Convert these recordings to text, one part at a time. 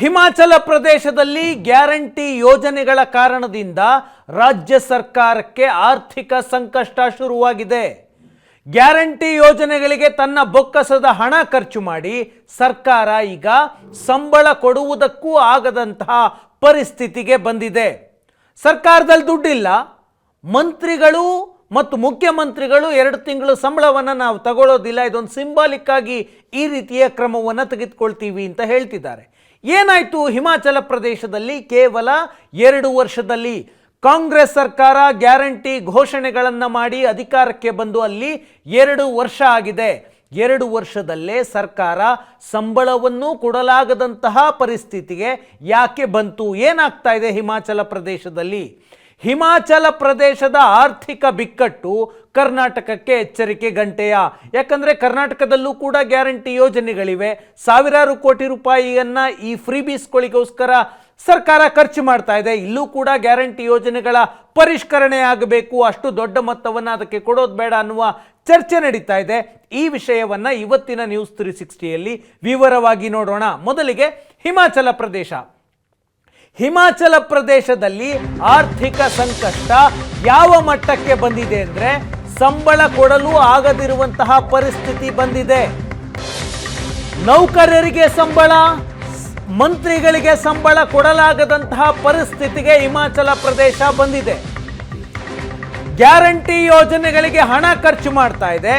ಹಿಮಾಚಲ ಪ್ರದೇಶದಲ್ಲಿ ಗ್ಯಾರಂಟಿ ಯೋಜನೆಗಳ ಕಾರಣದಿಂದ ರಾಜ್ಯ ಸರ್ಕಾರಕ್ಕೆ ಆರ್ಥಿಕ ಸಂಕಷ್ಟ ಶುರುವಾಗಿದೆ. ಗ್ಯಾರಂಟಿ ಯೋಜನೆಗಳಿಗೆ ತನ್ನ ಬೊಕ್ಕಸದ ಹಣ ಖರ್ಚು ಮಾಡಿ ಸರ್ಕಾರ ಈಗ ಸಂಬಳ ಕೊಡುವುದಕ್ಕೂ ಆಗದಂತಹ ಪರಿಸ್ಥಿತಿಗೆ ಬಂದಿದೆ. ಸರ್ಕಾರದಲ್ಲಿ ದುಡ್ಡಿಲ್ಲ. ಮಂತ್ರಿಗಳು ಮತ್ತು ಮುಖ್ಯಮಂತ್ರಿಗಳು ಎರಡು ತಿಂಗಳು ಸಂಬಳವನ್ನು ನಾವು ತಗೊಳ್ಳೋದಿಲ್ಲ. ಇದೊಂದು ಸಿಂಬಾಲಿಕ್ ಆಗಿ ಈ ರೀತಿಯ ಕ್ರಮವನ್ನು ತೆಗೆದುಕೊಳ್ತೀವಿ ಅಂತ ಹೇಳ್ತಿದ್ದಾರೆ. ಏನಾಯಿತು ಹಿಮಾಚಲ ಪ್ರದೇಶದಲ್ಲಿ ಕೇವಲ ಎರಡು ವರ್ಷದಲ್ಲಿ? ಕಾಂಗ್ರೆಸ್ ಸರ್ಕಾರ ಗ್ಯಾರಂಟಿ ಘೋಷಣೆಗಳನ್ನು ಮಾಡಿ ಅಧಿಕಾರಕ್ಕೆ ಬಂದು ಅಲ್ಲಿ ಎರಡು ವರ್ಷ ಆಗಿದೆ. ಎರಡು ವರ್ಷದಲ್ಲೇ ಸರ್ಕಾರ ಸಂಬಳವನ್ನು ಕೊಡಲಾಗದಂತಹ ಪರಿಸ್ಥಿತಿಗೆ ಯಾಕೆ ಬಂತು? ಏನಾಗ್ತಾ ಇದೆ ಹಿಮಾಚಲ ಪ್ರದೇಶದಲ್ಲಿ? ಹಿಮಾಚಲ ಪ್ರದೇಶದ ಆರ್ಥಿಕ ಬಿಕ್ಕಟ್ಟು ಕರ್ನಾಟಕಕ್ಕೆ ಎಚ್ಚರಿಕೆ ಗಂಟೆಯ. ಯಾಕಂದರೆ ಕರ್ನಾಟಕದಲ್ಲೂ ಕೂಡ ಗ್ಯಾರಂಟಿ ಯೋಜನೆಗಳಿವೆ. ಸಾವಿರಾರು ಕೋಟಿ ರೂಪಾಯಿಯನ್ನು ಈ ಫ್ರೀಬೀಸ್ಗಳಿಗೋಸ್ಕರ ಸರ್ಕಾರ ಖರ್ಚು ಮಾಡ್ತಾ ಇದೆ. ಇಲ್ಲೂ ಕೂಡ ಗ್ಯಾರಂಟಿ ಯೋಜನೆಗಳ ಪರಿಷ್ಕರಣೆ ಆಗಬೇಕು. ಅಷ್ಟು ದೊಡ್ಡ ಮೊತ್ತವನ್ನು ಅದಕ್ಕೆ ಕೊಡೋದು ಬೇಡ ಅನ್ನುವ ಚರ್ಚೆ ನಡೀತಾ ಇದೆ. ಈ ವಿಷಯವನ್ನು ಇವತ್ತಿನ ನ್ಯೂಸ್ ತ್ರೀ ಸಿಕ್ಸ್ಟಿಯಲ್ಲಿ ವಿವರವಾಗಿ ನೋಡೋಣ. ಮೊದಲಿಗೆ ಹಿಮಾಚಲ ಪ್ರದೇಶ. ಹಿಮಾಚಲ ಪ್ರದೇಶದಲ್ಲಿ ಆರ್ಥಿಕ ಸಂಕಷ್ಟ ಯಾವ ಮಟ್ಟಕ್ಕೆ ಬಂದಿದೆ ಅಂದರೆ ಸಂಬಳ ಕೊಡಲು ಆಗದಿರುವಂತಹ ಪರಿಸ್ಥಿತಿ ಬಂದಿದೆ. ನೌಕರರಿಗೆ ಸಂಬಳ, ಮಂತ್ರಿಗಳಿಗೆ ಸಂಬಳ ಕೊಡಲಾಗದಂತಹ ಪರಿಸ್ಥಿತಿಗೆ ಹಿಮಾಚಲ ಪ್ರದೇಶ ಬಂದಿದೆ. ಗ್ಯಾರಂಟಿ ಯೋಜನೆಗಳಿಗೆ ಹಣ ಖರ್ಚು ಮಾಡ್ತಾ ಇದೆ.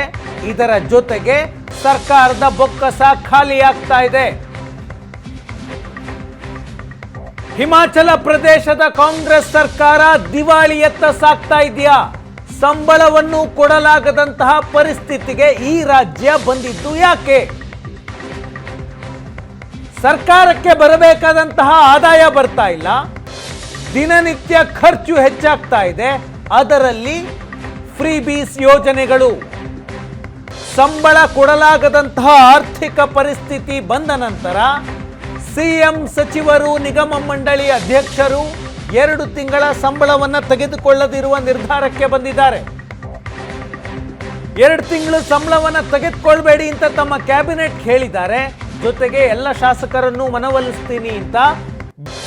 ಇದರ ಜೊತೆಗೆ ಸರ್ಕಾರದ ಬೊಕ್ಕಸ ಖಾಲಿಯಾಗ್ತಾ ಇದೆ. ಹಿಮಾಚಲ ಪ್ರದೇಶದ ಕಾಂಗ್ರೆಸ್ ಸರ್ಕಾರ ದಿವಾಳಿಯತ್ತ ಸಾಕ್ತಾ ಇದೆಯಾ? ಸಂಬಳವನ್ನು ಕೊಡಲಾಗದಂತಹ ಪರಿಸ್ಥಿತಿಗೆ ಈ ರಾಜ್ಯ ಬಂದಿದ್ದು ಯಾಕೆ? ಸರ್ಕಾರಕ್ಕೆ ಬರಬೇಕಾದಂತಹ ಆದಾಯ ಬರ್ತಾ ಇಲ್ಲ. ದಿನನಿತ್ಯ ಖರ್ಚು ಹೆಚ್ಚಾಗ್ತಾ ಇದೆ. ಅದರಲ್ಲಿ ಫ್ರೀ ಬೀಸ್ ಯೋಜನೆಗಳು. ಸಂಬಳ ಕೊಡಲಾಗದಂತಹ ಆರ್ಥಿಕ ಪರಿಸ್ಥಿತಿ ಬಂದ ನಂತರ ಸಿಎಂ ಸಚಿವರು ನಿಗಮ ಮಂಡಳಿ ಅಧ್ಯಕ್ಷರು ಎರಡು ತಿಂಗಳ ಸಂಬಳವನ್ನು ತೆಗೆದುಕೊಳ್ಳದಿರುವ ನಿರ್ಧಾರಕ್ಕೆ ಬಂದಿದ್ದಾರೆ. ಎರಡು ತಿಂಗಳು ಸಂಬಳವನ್ನು ತೆಗೆದುಕೊಳ್ಬೇಡಿ ಅಂತ ತಮ್ಮ ಕ್ಯಾಬಿನೆಟ್ ಹೇಳಿದ್ದಾರೆ. ಜೊತೆಗೆ ಎಲ್ಲ ಶಾಸಕರನ್ನು ಮನವೊಲಿಸ್ತೀನಿ ಅಂತ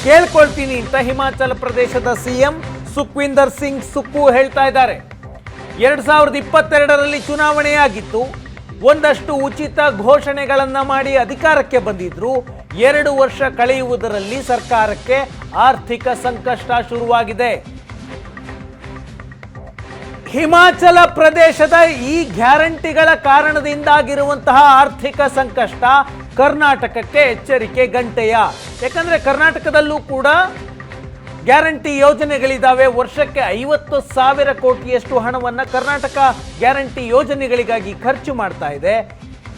ಕೇಳ್ಕೊಳ್ತೀನಿ ಅಂತ ಹಿಮಾಚಲ ಪ್ರದೇಶದ ಸಿಎಂ ಸುಖ್ವಿಂದರ್ ಸಿಂಗ್ ಸುಕ್ಕು ಹೇಳ್ತಾ ಇದ್ದಾರೆ. ಎರಡು ಸಾವಿರದ ಇಪ್ಪತ್ತೆರಡರಲ್ಲಿ ಚುನಾವಣೆಯಾಗಿತ್ತು. ಒಂದಷ್ಟು ಉಚಿತ ಘೋಷಣೆಗಳನ್ನ ಮಾಡಿ ಅಧಿಕಾರಕ್ಕೆ ಬಂದಿದ್ರು. ಎರಡು ವರ್ಷ ಕಳೆಯುವುದರಲ್ಲಿ ಸರ್ಕಾರಕ್ಕೆ ಆರ್ಥಿಕ ಸಂಕಷ್ಟ ಶುರುವಾಗಿದೆ. ಹಿಮಾಚಲ ಪ್ರದೇಶದ ಈ ಗ್ಯಾರಂಟಿಗಳ ಕಾರಣದಿಂದಾಗಿರುವಂತಹ ಆರ್ಥಿಕ ಸಂಕಷ್ಟ ಕರ್ನಾಟಕಕ್ಕೆ ಎಚ್ಚರಿಕೆ ಗಂಟೆಯ. ಯಾಕಂದ್ರೆ ಕರ್ನಾಟಕದಲ್ಲೂ ಕೂಡ ಗ್ಯಾರಂಟಿ ಯೋಜನೆಗಳಿದ್ದಾವೆ ವರ್ಷಕ್ಕೆ ಐವತ್ತು ಸಾವಿರ ಕೋಟಿಯಷ್ಟು ಹಣವನ್ನು ಕರ್ನಾಟಕ ಗ್ಯಾರಂಟಿ ಯೋಜನೆಗಳಿಗಾಗಿ ಖರ್ಚು ಮಾಡ್ತಾ ಇದೆ.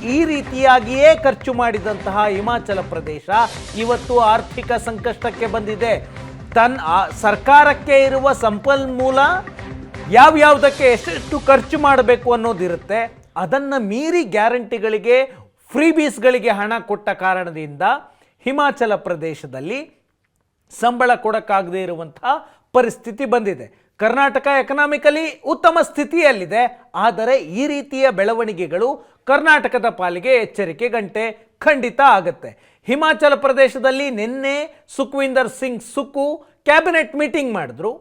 ಈ ರೀತಿಯಾಗಿಯೇ ಖರ್ಚು ಮಾಡಿದಂತಹ ಹಿಮಾಚಲ ಪ್ರದೇಶ ಇವತ್ತು ಆರ್ಥಿಕ ಸಂಕಷ್ಟಕ್ಕೆ ಬಂದಿದೆ. ತನ್ನ ಸರ್ಕಾರಕ್ಕೆ ಇರುವ ಸಂಪನ್ಮೂಲ ಯಾವ್ಯಾವುದಕ್ಕೆ ಎಷ್ಟೆಷ್ಟು ಖರ್ಚು ಮಾಡಬೇಕು ಅನ್ನೋದಿರುತ್ತೆ. ಅದನ್ನು ಮೀರಿ ಗ್ಯಾರಂಟಿಗಳಿಗೆ ಫ್ರೀಬೀಸ್ಗಳಿಗೆ ಹಣ ಕೊಟ್ಟ ಕಾರಣದಿಂದ ಹಿಮಾಚಲ ಪ್ರದೇಶದಲ್ಲಿ ಸಂಬಳ ಕೊಡೋಕ್ಕಾಗದೇ ಇರುವಂತಹ ಪರಿಸ್ಥಿತಿ ಬಂದಿದೆ. ಕರ್ನಾಟಕ ಎಕನಾಮಿಕಲಿ ಉತ್ತಮ ಸ್ಥಿತಿಯಲ್ಲಿದೆ. ಆದರೆ ಈ ರೀತಿಯ ಬೆಳವಣಿಗೆಗಳು ಕರ್ನಾಟಕದ ಪಾಲಿಗೆ ಎಚ್ಚರಿಕೆ ಗಂಟೆ ಖಂಡಿತ ಆಗುತ್ತೆ. ಹಿಮಾಚಲ ಪ್ರದೇಶದಲ್ಲಿ ನಿನ್ನೆ ಸುಖವಿಂದರ್ ಸಿಂಗ್ ಸುಕು ಕ್ಯಾಬಿನೆಟ್ ಮೀಟಿಂಗ್ ಮಾಡಿದ್ರು.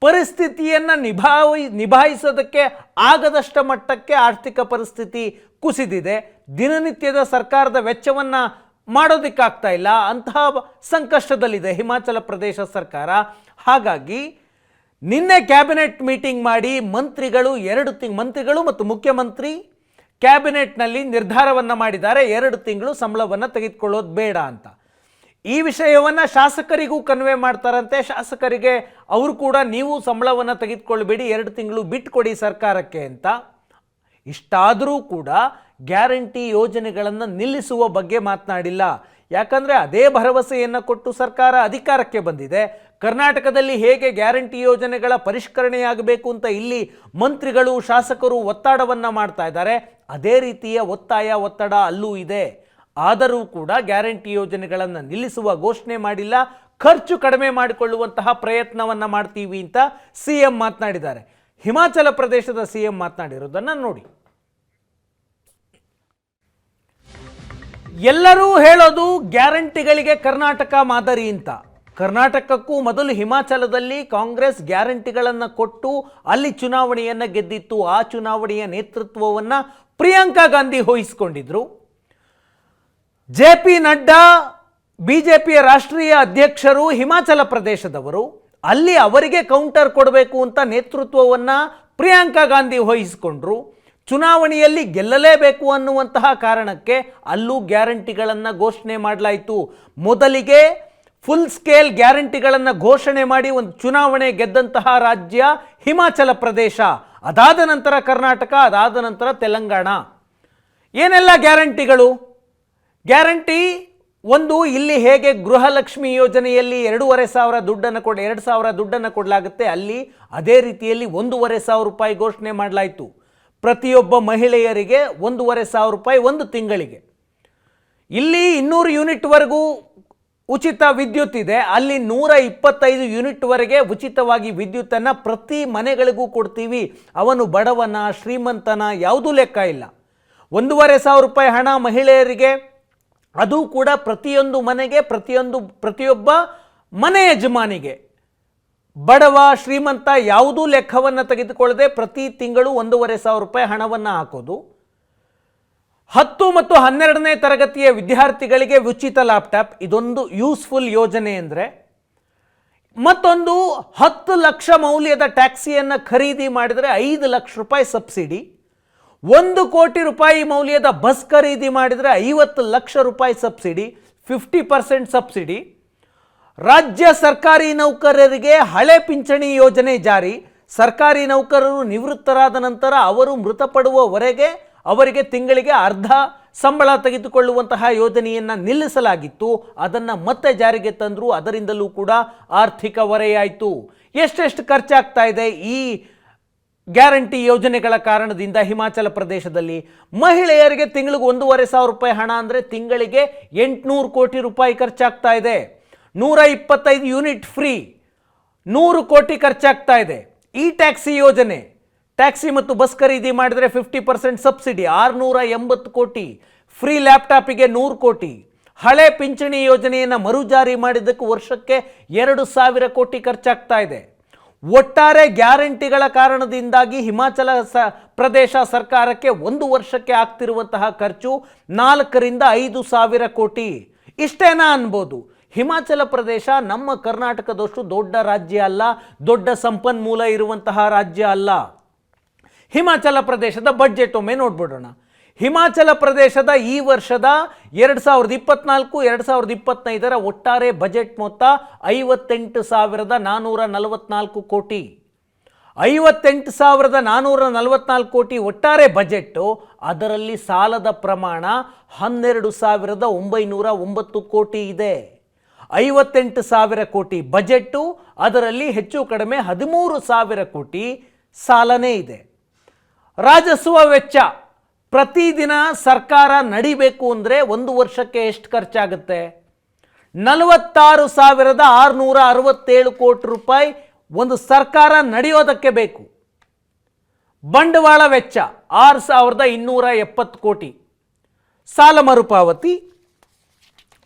ಪರಿಸ್ಥಿತಿಯನ್ನು ನಿಭಾಯಿ ನಿಭಾಯಿಸೋದಕ್ಕೆ ಆಗದಷ್ಟ ಮಟ್ಟಕ್ಕೆ ಆರ್ಥಿಕ ಪರಿಸ್ಥಿತಿ ಕುಸಿದಿದೆ. ದಿನನಿತ್ಯದ ಸರ್ಕಾರದ ವೆಚ್ಚವನ್ನು ಮಾಡೋದಕ್ಕಾಗ್ತಾ ಇಲ್ಲ. ಅಂತಹ ಸಂಕಷ್ಟದಲ್ಲಿದೆ ಹಿಮಾಚಲ ಪ್ರದೇಶ ಸರ್ಕಾರ. ಹಾಗಾಗಿ ನಿನ್ನೆ ಕ್ಯಾಬಿನೆಟ್ ಮೀಟಿಂಗ್ ಮಾಡಿ ಮಂತ್ರಿಗಳು, ಎರಡು ತಿಂಗ್, ಮಂತ್ರಿಗಳು ಮತ್ತು ಮುಖ್ಯಮಂತ್ರಿ ಕ್ಯಾಬಿನೆಟ್ನಲ್ಲಿ ನಿರ್ಧಾರವನ್ನು ಮಾಡಿದ್ದಾರೆ. ಎರಡು ತಿಂಗಳು ಸಂಬಳವನ್ನು ತೆಗೆದುಕೊಳ್ಳೋದು ಬೇಡ ಅಂತ. ಈ ವಿಷಯವನ್ನು ಶಾಸಕರಿಗೂ ಕನ್ವೆ ಮಾಡ್ತಾರಂತೆ. ಶಾಸಕರಿಗೆ ಅವರು ಕೂಡ ನೀವು ಸಂಬಳವನ್ನು ತೆಗೆದುಕೊಳ್ಬೇಡಿ, ಎರಡು ತಿಂಗಳು ಬಿಟ್ಕೊಡಿ ಸರ್ಕಾರಕ್ಕೆ ಅಂತ. ಇಷ್ಟಾದರೂ ಕೂಡ ಗ್ಯಾರಂಟಿ ಯೋಜನೆಗಳನ್ನು ನಿಲ್ಲಿಸುವ ಬಗ್ಗೆ ಮಾತನಾಡಿಲ್ಲ. ಯಾಕಂದರೆ ಅದೇ ಭರವಸೆಯನ್ನು ಕೊಟ್ಟು ಸರ್ಕಾರ ಅಧಿಕಾರಕ್ಕೆ ಬಂದಿದೆ. ಕರ್ನಾಟಕದಲ್ಲಿ ಹೇಗೆ ಗ್ಯಾರಂಟಿ ಯೋಜನೆಗಳ ಪರಿಷ್ಕರಣೆಯಾಗಬೇಕು ಅಂತ ಇಲ್ಲಿ ಮಂತ್ರಿಗಳು, ಶಾಸಕರು ಒತ್ತಡವನ್ನು ಮಾಡ್ತಾ ಇದ್ದಾರೆ. ಅದೇ ರೀತಿಯ ಒತ್ತಾಯ, ಒತ್ತಡ ಅಲ್ಲೂ ಇದೆ. ಆದರೂ ಕೂಡ ಗ್ಯಾರಂಟಿ ಯೋಜನೆಗಳನ್ನು ನಿಲ್ಲಿಸುವ ಘೋಷಣೆ ಮಾಡಿಲ್ಲ. ಖರ್ಚು ಕಡಿಮೆ ಮಾಡಿಕೊಳ್ಳುವಂತಹ ಪ್ರಯತ್ನವನ್ನು ಮಾಡ್ತೀವಿ ಅಂತ ಸಿ ಎಂ ಮಾತನಾಡಿದ್ದಾರೆ. ಹಿಮಾಚಲ ಪ್ರದೇಶದ ಸಿ ಎಂ ಮಾತನಾಡಿರೋದನ್ನು ನೋಡಿ. ಎಲ್ಲರೂ ಹೇಳೋದು ಗ್ಯಾರಂಟಿಗಳಿಗೆ ಕರ್ನಾಟಕ ಮಾದರಿ ಅಂತ. ಕರ್ನಾಟಕಕ್ಕೂ ಮೊದಲು ಹಿಮಾಚಲದಲ್ಲಿ ಕಾಂಗ್ರೆಸ್ ಗ್ಯಾರಂಟಿಗಳನ್ನು ಕೊಟ್ಟು ಅಲ್ಲಿ ಚುನಾವಣೆಯನ್ನು ಗೆದ್ದಿತ್ತು, ಆ ಚುನಾವಣೆಯ ನೇತೃತ್ವವನ್ನು ಪ್ರಿಯಾಂಕಾ ಗಾಂಧಿ ವಹಿಸಿಕೊಂಡಿದ್ರು ಜೆ ಪಿ ನಡ್ಡಾ ಪಿಯ ರಾಷ್ಟ್ರೀಯ ಅಧ್ಯಕ್ಷರು ಹಿಮಾಚಲ ಪ್ರದೇಶದವರು, ಅಲ್ಲಿ ಅವರಿಗೆ ಕೌಂಟರ್ ಕೊಡಬೇಕು ಅಂತ ನೇತೃತ್ವವನ್ನು ಪ್ರಿಯಾಂಕಾ ಗಾಂಧಿ ವಹಿಸಿಕೊಂಡ್ರು ಚುನಾವಣೆಯಲ್ಲಿ ಗೆಲ್ಲಲೇಬೇಕು ಅನ್ನುವಂತಹ ಕಾರಣಕ್ಕೆ ಅಲ್ಲೂ ಗ್ಯಾರಂಟಿಗಳನ್ನು ಘೋಷಣೆ ಮಾಡಲಾಯಿತು. ಮೊದಲಿಗೆ ಫುಲ್ ಸ್ಕೇಲ್ ಗ್ಯಾರಂಟಿಗಳನ್ನು ಘೋಷಣೆ ಮಾಡಿ ಒಂದು ಚುನಾವಣೆ ಗೆದ್ದಂತಹ ರಾಜ್ಯ ಹಿಮಾಚಲ ಪ್ರದೇಶ. ಅದಾದ ನಂತರ ಕರ್ನಾಟಕ, ಅದಾದ ನಂತರ ತೆಲಂಗಾಣ. ಏನೆಲ್ಲ ಗ್ಯಾರಂಟಿಗಳು? ಗ್ಯಾರಂಟಿ ಒಂದು, ಇಲ್ಲಿ ಹೇಗೆ ಗೃಹಲಕ್ಷ್ಮಿ ಯೋಜನೆಯಲ್ಲಿ ಎರಡೂವರೆ ಸಾವಿರ ದುಡ್ಡನ್ನು ಕೊಡ, ಎರಡು ಸಾವಿರ ದುಡ್ಡನ್ನು ಕೊಡಲಾಗುತ್ತೆ, ಅಲ್ಲಿ ಅದೇ ರೀತಿಯಲ್ಲಿ ಒಂದೂವರೆ ಸಾವಿರ ರೂಪಾಯಿ ಘೋಷಣೆ ಮಾಡಲಾಯಿತು. ಪ್ರತಿಯೊಬ್ಬ ಮಹಿಳೆಯರಿಗೆ ಒಂದೂವರೆ ಸಾವಿರ ರೂಪಾಯಿ ಒಂದು ತಿಂಗಳಿಗೆ. ಇಲ್ಲಿ ಇನ್ನೂರು ಯೂನಿಟ್ವರೆಗೂ ಉಚಿತ ವಿದ್ಯುತ್ ಇದೆ. ಅಲ್ಲಿ ನೂರ ಇಪ್ಪತ್ತೈದು ಯೂನಿಟ್ವರೆಗೆ ಉಚಿತವಾಗಿ ವಿದ್ಯುತ್ತನ್ನು ಪ್ರತಿ ಮನೆಗಳಿಗೂ ಕೊಡ್ತೀವಿ. ಅವನು ಬಡವನ, ಶ್ರೀಮಂತನ ಯಾವುದೂ ಲೆಕ್ಕ ಇಲ್ಲ. ಒಂದೂವರೆ ಸಾವಿರ ರೂಪಾಯಿ ಹಣ ಮಹಿಳೆಯರಿಗೆ, ಅದು ಕೂಡ ಪ್ರತಿಯೊಂದು ಮನೆಗೆ, ಪ್ರತಿಯೊಂದು, ಪ್ರತಿಯೊಬ್ಬ ಮನೆ ಯಜಮಾನಿಗೆ. ಬಡವ ಶ್ರೀಮಂತ ಯಾವುದೂ ಲೆಕ್ಕವನ್ನು ತೆಗೆದುಕೊಳ್ಳದೆ ಪ್ರತಿ ತಿಂಗಳು ಒಂದೂವರೆ ಸಾವಿರ ರೂಪಾಯಿ ಹಣವನ್ನು ಹಾಕೋದು. ಹತ್ತು ಮತ್ತು ಹನ್ನೆರಡನೇ ತರಗತಿಯ ವಿದ್ಯಾರ್ಥಿಗಳಿಗೆ ಉಚಿತ ಲ್ಯಾಪ್ಟಾಪ್. ಇದೊಂದು ಯೂಸ್ಫುಲ್ ಯೋಜನೆ ಅಂದರೆ ಮತ್ತೊಂದು ಹತ್ತು ಲಕ್ಷ ಮೌಲ್ಯದ ಟ್ಯಾಕ್ಸಿಯನ್ನು ಖರೀದಿ ಮಾಡಿದರೆ ಐದು ಲಕ್ಷ ರೂಪಾಯಿ ಸಬ್ಸಿಡಿ. ಒಂದು ಕೋಟಿ ರೂಪಾಯಿ ಮೌಲ್ಯದ ಬಸ್ ಖರೀದಿ ಮಾಡಿದರೆ ಐವತ್ತು ಲಕ್ಷ ರೂಪಾಯಿ ಸಬ್ಸಿಡಿ. Fifty percent subsidy. ರಾಜ್ಯ ಸರ್ಕಾರಿ ನೌಕರರಿಗೆ ಹಳೆ ಪಿಂಚಣಿ ಯೋಜನೆ ಜಾರಿ. ಸರ್ಕಾರಿ ನೌಕರರು ನಿವೃತ್ತರಾದ ನಂತರ ಅವರು ಮೃತಪಡುವವರೆಗೆ ಅವರಿಗೆ ತಿಂಗಳಿಗೆ ಅರ್ಧ ಸಂಬಳ ತೆಗೆದುಕೊಳ್ಳುವಂತಹ ಯೋಜನೆಯನ್ನು ನಿಲ್ಲಿಸಲಾಗಿತ್ತು. ಅದನ್ನು ಮತ್ತೆ ಜಾರಿಗೆ ತಂದರು. ಅದರಿಂದಲೂ ಕೂಡ ಆರ್ಥಿಕ ಹೊರೆಯಾಯಿತು. ಎಷ್ಟೆಷ್ಟು ಖರ್ಚಾಗ್ತಾ ಇದೆ ಈ ಗ್ಯಾರಂಟಿ ಯೋಜನೆಗಳ ಕಾರಣದಿಂದ ಹಿಮಾಚಲ ಪ್ರದೇಶದಲ್ಲಿ? ಮಹಿಳೆಯರಿಗೆ ತಿಂಗಳಿಗೆ ಒಂದೂವರೆ ಸಾವಿರ ರೂಪಾಯಿ ಹಣ ಅಂದರೆ ತಿಂಗಳಿಗೆ ಎಂಟುನೂರು ಕೋಟಿ ರೂಪಾಯಿ ಖರ್ಚಾಗ್ತಾ ಇದೆ. ನೂರ ಇಪ್ಪತ್ತೈದು ಯೂನಿಟ್ ಫ್ರೀ. ನೂರು ಕೋಟಿ ಖರ್ಚಾಗ್ತಾ ಇದೆ. ಈ ಟ್ಯಾಕ್ಸಿ ಯೋಜನೆ, ಟ್ಯಾಕ್ಸಿ ಮತ್ತು ಬಸ್ ಖರೀದಿ ಮಾಡಿದರೆ ಫಿಫ್ಟಿ ಪರ್ಸೆಂಟ್ ಸಬ್ಸಿಡಿ ಆರುನೂರ ಎಂಬತ್ತು ಕೋಟಿ. ಫ್ರೀ ಲ್ಯಾಪ್ಟಾಪಿಗೆ ನೂರು ಕೋಟಿ. ಹಳೆ ಪಿಂಚಣಿ ಯೋಜನೆಯನ್ನು ಮರುಜಾರಿ ಮಾಡಿದ್ದಕ್ಕೂ ವರ್ಷಕ್ಕೆ ಎರಡು ಸಾವಿರ ಕೋಟಿ ಖರ್ಚಾಗ್ತಾ ಇದೆ. ಒಟ್ಟಾರೆ ಗ್ಯಾರಂಟಿಗಳ ಕಾರಣದಿಂದಾಗಿ ಹಿಮಾಚಲ ಸ, ಪ್ರದೇಶ ಸರ್ಕಾರಕ್ಕೆ ಒಂದು ವರ್ಷಕ್ಕೆ ಆಗ್ತಿರುವಂತಹ ಖರ್ಚು ನಾಲ್ಕರಿಂದ ಐದು ಸಾವಿರ ಕೋಟಿ. ಇಷ್ಟೇನಾ ಅನ್ಬೋದು? ಹಿಮಾಚಲ ಪ್ರದೇಶ ನಮ್ಮ ಕರ್ನಾಟಕದಷ್ಟು ದೊಡ್ಡ ರಾಜ್ಯ ಅಲ್ಲ, ದೊಡ್ಡ ಸಂಪನ್ಮೂಲ ಇರುವಂತಹ ರಾಜ್ಯ ಅಲ್ಲ. ಹಿಮಾಚಲ ಪ್ರದೇಶದ ಬಜೆಟ್ ಒಮ್ಮೆ ನೋಡ್ಬಿಡೋಣ. ಹಿಮಾಚಲ ಪ್ರದೇಶದ ಈ ವರ್ಷದ ಎರಡು ಸಾವಿರದ ಇಪ್ಪತ್ನಾಲ್ಕು, ಎರಡು ಸಾವಿರದ ಇಪ್ಪತ್ತೈದರ ಒಟ್ಟಾರೆ ಬಜೆಟ್ ಮೊತ್ತ ಐವತ್ತೆಂಟು ಸಾವಿರದ ನಾನ್ನೂರ ನಲವತ್ನಾಲ್ಕು ಕೋಟಿ. ಐವತ್ತೆಂಟು ಸಾವಿರದ ನಾನ್ನೂರ ನಲವತ್ನಾಲ್ಕು ಕೋಟಿ ಒಟ್ಟಾರೆ ಬಜೆಟ್ಟು ಅದರಲ್ಲಿ ಸಾಲದ ಪ್ರಮಾಣ ಹನ್ನೆರಡು ಸಾವಿರದ ಒಂಬೈನೂರ ಒಂಬತ್ತು ಕೋಟಿ ಇದೆ. ಐವತ್ತೆಂಟು ಸಾವಿರ ಕೋಟಿ ಬಜೆಟ್ಟು, ಅದರಲ್ಲಿ ಹೆಚ್ಚು ಕಡಿಮೆ ಹದಿಮೂರು ಸಾವಿರ ಕೋಟಿ ಸಾಲನೇ ಇದೆ. ರಾಜಸ್ವ ವೆಚ್ಚ ಪ್ರತಿದಿನ ಸರ್ಕಾರ ನಡಿಬೇಕು ಅಂದರೆ ಒಂದು ವರ್ಷಕ್ಕೆ ಎಷ್ಟು ಖರ್ಚಾಗುತ್ತೆ? ನಲವತ್ತಾರು ಸಾವಿರದ ಆರುನೂರ ಅರವತ್ತೇಳು ಕೋಟಿ ರೂಪಾಯಿ ಒಂದು ಸರ್ಕಾರ ನಡೆಯೋದಕ್ಕೆ ಬೇಕು. ಬಂಡವಾಳ ವೆಚ್ಚ ಆರು ಸಾವಿರದ ಇನ್ನೂರ ಎಪ್ಪತ್ತು ಕೋಟಿ. ಸಾಲ ಮರುಪಾವತಿ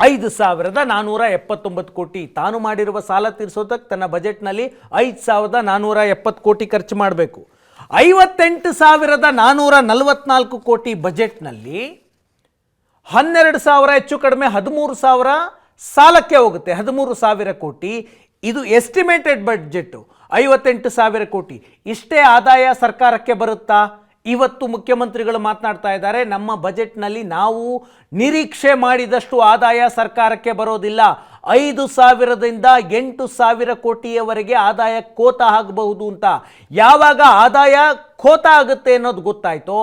ಐದು ಸಾವಿರದ ನಾನ್ನೂರ ಎಪ್ಪತ್ತೊಂಬತ್ತು ಕೋಟಿ. ತಾನು ಮಾಡಿರುವ ಸಾಲ ತೀರಿಸೋದಕ್ಕೆ ತನ್ನ ಬಜೆಟ್ನಲ್ಲಿ ಐದು ಸಾವಿರದ ನಾನ್ನೂರ ಎಪ್ಪತ್ತು ಕೋಟಿ ಖರ್ಚು ಮಾಡಬೇಕು. ಐವತ್ತೆಂಟು ಸಾವಿರದ ನಾನ್ನೂರ ನಲವತ್ನಾಲ್ಕು ಕೋಟಿ ಬಜೆಟ್ನಲ್ಲಿ ಹನ್ನೆರಡು ಸಾವಿರ, ಹೆಚ್ಚು ಕಡಿಮೆ ಹದಿಮೂರು ಸಾವಿರ ಸಾಲಕ್ಕೆ ಹೋಗುತ್ತೆ. ಹದಿಮೂರು ಸಾವಿರ ಕೋಟಿ. ಇದು ಎಸ್ಟಿಮೇಟೆಡ್ ಬಡ್ಜೆಟ್ಟು ಐವತ್ತೆಂಟು ಸಾವಿರ ಕೋಟಿ. ಇಷ್ಟೇ ಆದಾಯ ಸರ್ಕಾರಕ್ಕೆ ಬರುತ್ತಾ? ಇವತ್ತು ಮುಖ್ಯಮಂತ್ರಿಗಳು ಮಾತನಾಡ್ತಾ ಇದ್ದಾರೆ, ನಮ್ಮ ಬಜೆಟ್ನಲ್ಲಿ ನಾವು ನಿರೀಕ್ಷೆ ಮಾಡಿದಷ್ಟು ಆದಾಯ ಸರ್ಕಾರಕ್ಕೆ ಬರೋದಿಲ್ಲ. ಐದು ಸಾವಿರದಿಂದ ಎಂಟು ಸಾವಿರ ಕೋಟಿಯವರೆಗೆ ಆದಾಯ ಕೋತ ಆಗಬಹುದು ಅಂತ. ಯಾವಾಗ ಆದಾಯ ಖೋತ ಆಗುತ್ತೆ ಅನ್ನೋದು ಗೊತ್ತಾಯ್ತೋ.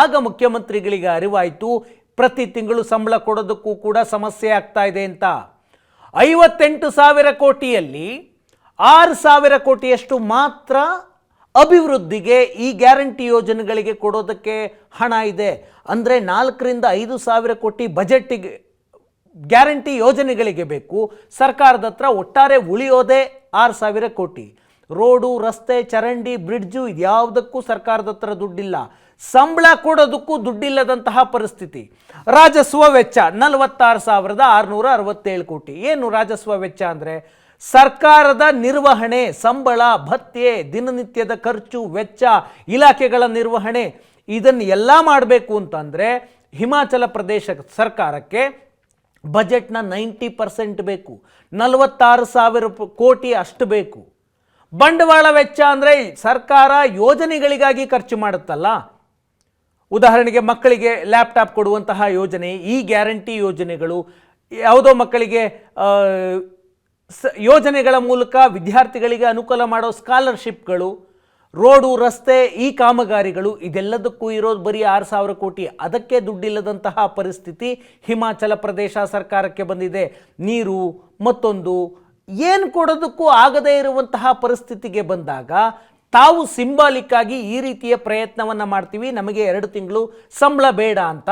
ಆಗ ಮುಖ್ಯಮಂತ್ರಿಗಳಿಗೆ ಅರಿವಾಯಿತು, ಪ್ರತಿ ತಿಂಗಳು ಸಂಬಳ ಕೊಡೋದಕ್ಕೂ ಕೂಡ ಸಮಸ್ಯೆ ಆಗ್ತಾ ಇದೆ ಅಂತ. ಐವತ್ತೆಂಟು ಸಾವಿರ ಕೋಟಿಯಲ್ಲಿ ಆರು ಸಾವಿರ ಕೋಟಿಯಷ್ಟು ಮಾತ್ರ ಅಭಿವೃದ್ಧಿಗೆ ಈ ಗ್ಯಾರಂಟಿ ಯೋಜನೆಗಳಿಗೆ ಕೊಡೋದಕ್ಕೆ ಹಣ ಇದೆ. ಅಂದರೆ ನಾಲ್ಕರಿಂದ ಐದು ಸಾವಿರ ಕೋಟಿ ಬಜೆಟ್ಟಿಗೆ ಗ್ಯಾರಂಟಿ ಯೋಜನೆಗಳಿಗೆ ಬೇಕು. ಸರ್ಕಾರದ ಹತ್ರ ಒಟ್ಟಾರೆ ಉಳಿಯೋದೇ ಆರು ಸಾವಿರ ಕೋಟಿ. ರೋಡು, ರಸ್ತೆ, ಚರಂಡಿ, ಬ್ರಿಡ್ಜು ಇದ್ಯಾವುದಕ್ಕೂ ಸರ್ಕಾರದ ಹತ್ರ ದುಡ್ಡಿಲ್ಲ. ಸಂಬಳ ಕೊಡೋದಕ್ಕೂ ದುಡ್ಡಿಲ್ಲದಂತಹ ಪರಿಸ್ಥಿತಿ. ರಾಜಸ್ವ ವೆಚ್ಚ ನಲವತ್ತಾರು ಸಾವಿರದ ಆರುನೂರ ಅರವತ್ತೇಳು ಕೋಟಿ. ಏನು ರಾಜಸ್ವ ವೆಚ್ಚ ಅಂದರೆ? ಸರ್ಕಾರದ ನಿರ್ವಹಣೆ, ಸಂಬಳ, ಭತ್ಯೆ, ದಿನನಿತ್ಯದ ಖರ್ಚು, ವೆಚ್ಚ, ಇಲಾಖೆಗಳ ನಿರ್ವಹಣೆ, ಇದನ್ನು ಎಲ್ಲ ಮಾಡಬೇಕು ಅಂತಂದರೆ ಹಿಮಾಚಲ ಪ್ರದೇಶ ಸರ್ಕಾರಕ್ಕೆ ಬಜೆಟ್ನ ನೈಂಟಿ ಪರ್ಸೆಂಟ್ ಬೇಕು. ನಲವತ್ತಾರು ಸಾವಿರ ಕೋಟಿ ಅಷ್ಟು ಬೇಕು. ಬಂಡವಾಳ ವೆಚ್ಚ ಅಂದರೆ ಸರ್ಕಾರ ಯೋಜನೆಗಳಿಗಾಗಿ ಖರ್ಚು ಮಾಡುತ್ತಲ್ಲ? ಉದಾಹರಣೆಗೆ ಮಕ್ಕಳಿಗೆ ಲ್ಯಾಪ್ಟಾಪ್ ಕೊಡುವಂತಹ ಯೋಜನೆ, ಈ ಗ್ಯಾರಂಟಿ ಯೋಜನೆಗಳು, ಯಾವುದೋ ಮಕ್ಕಳಿಗೆ ಸ ಯೋಜನೆಗಳ ಮೂಲಕ ವಿದ್ಯಾರ್ಥಿಗಳಿಗೆ ಅನುಕೂಲ ಮಾಡೋ ಸ್ಕಾಲರ್ಶಿಪ್ಗಳು, ರೋಡು, ರಸ್ತೆ, ಈ ಕಾಮಗಾರಿಗಳು, ಇದೆಲ್ಲದಕ್ಕೂ ಇರೋದು ಬರೀ ಆರು ಸಾವಿರ ಕೋಟಿ. ಅದಕ್ಕೆ ದುಡ್ಡಿಲ್ಲದಂತಹ ಪರಿಸ್ಥಿತಿ ಹಿಮಾಚಲ ಪ್ರದೇಶ ಸರ್ಕಾರಕ್ಕೆ ಬಂದಿದೆ. ನೀರು, ಮತ್ತೊಂದು, ಏನು ಕೊಡೋದಕ್ಕೂ ಆಗದೇ ಇರುವಂತಹ ಪರಿಸ್ಥಿತಿಗೆ ಬಂದಾಗ ತಾವು ಸಿಂಬಾಲಿಕ್ ಆಗಿ ಈ ರೀತಿಯ ಪ್ರಯತ್ನವನ್ನು ಮಾಡ್ತೀವಿ. ನಮಗೆ ಎರಡು ತಿಂಗಳು ಸಂಬಳ ಬೇಡ ಅಂತ